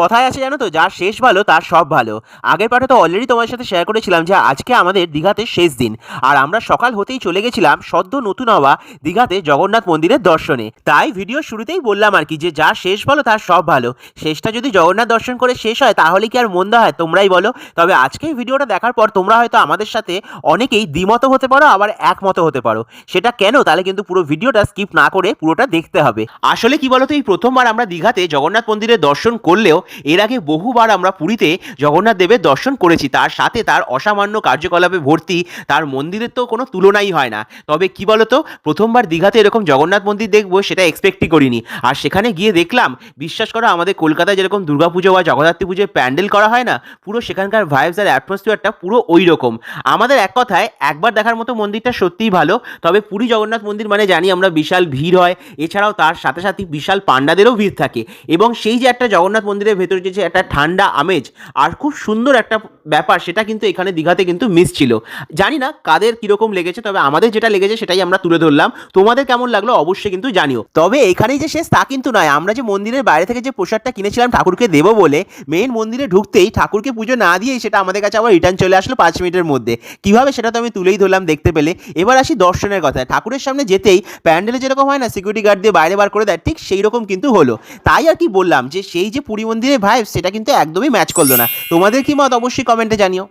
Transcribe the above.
কথায় আছে জানো তো, যার শেষ ভালো, তার সব ভালো। আগের পাঠে তো অলরেডি তোমার সাথে শেয়ার করেছিলাম যে আজকে আমাদের দীঘাতে শেষ দিন। আর আমরা সকাল হতেই চলে গেছিলাম সদ্য নতুন হওয়া দীঘাতে জগন্নাথ মন্দিরের দর্শনে। তাই ভিডিও শুরুতেই বললাম আর কি যে যার শেষ ভালো, তার সব ভালো। শেষটা যদি জগন্নাথ দর্শন করে শেষ হয়, তাহলে কি আর মন্দ হয়? তোমরাই বলো। তবে আজকে ভিডিওটা দেখার পর তোমরা হয়তো আমাদের সাথে অনেকেই দ্বিমত হতে পারো, আবার একমত হতে পারো। সেটা কেন? তাহলে কিন্তু পুরো ভিডিওটা স্কিপ না করে পুরোটা দেখতে হবে। আসলে কি বলতো, এই প্রথমবার আমরা দীঘাতে জগন্নাথ মন্দিরের দর্শন করলেও এর আগে বহুবার আমরা পুরীতে জগন্নাথ দেবের দর্শন করেছি। তার সাথে তার অসামান্য কার্যকলাপে ভর্তি, তার মন্দিরের তো কোনো তুলনাই হয় না। তবে কি বলতো, প্রথমবার দীঘাতে এরকম জগন্নাথ মন্দির দেখব সেটা এক্সপেক্টই করিনি। আর সেখানে গিয়ে দেখলাম, বিশ্বাস করো আমাদের কলকাতায় যেরকম দুর্গাপুজো বা জগদ্ধাত্রী পুজোয় প্যান্ডেল করা হয় না, পুরো সেখানকার ভাইবস আর অ্যাটমসফিয়ারটা পুরো ওই রকম আমাদের এক কথায় একবার দেখার মতো মন্দিরটা সত্যিই ভালো, তবে পুরী জগন্নাথ মন্দির মানে জানি আমরা বিশাল ভিড় হয়, এছাড়াও তার সাথে সাথে বিশাল পান্ডাদেরও ভিড় থাকে। এবং সেই যে একটা জগন্নাথ মন্দিরের ভেতরে যে একটা ঠান্ডা আমেজ আর খুব সুন্দর একটা ব্যাপার সেটা কিন্তু এখানে দীঘাতে কিন্তু মিস ছিল। জানি না কাদের কীরকম লেগেছে, তবে আমাদের যেটা লেগেছে সেটাই আমরা তুলে ধরলাম। তোমাদের কেমন লাগল অবশ্যই কিন্তু জানিও। তবে এখানেই যে শেষ তা কিন্তু নয়, আমরা যে মন্দিরের বাইরে থেকে যে প্রসাদটা কিনেছিলাম ঠাকুরকে দেবো বলে মেন মন্দিরে ঢুকতেই ঠাকুরকে পুজো না দিয়েই সেটা আমাদের কাছে আবার রিটার্ন চলে আসলো পাঁচ মিনিটের মধ্যে। কীভাবে সেটা তো আমি তুলেই ধরলাম দেখতে পেলে। এবার আসি দর্শনের কথা ঠাকুরের সামনে যেতেই প্যান্ডেলে যেরকম হয় না সিকিউরিটি গার্ড দিয়ে বাইরে বার করে দেয়, ঠিক সেই রকম কিন্তু হলো। তাই আর কি বললাম যে সেই যে পুরী মন্দিরের ভাইব সেটা কিন্তু একদমই ম্যাচ করল না। তোমাদের কি মত? অবশ্যই কমেন্টে জানিও।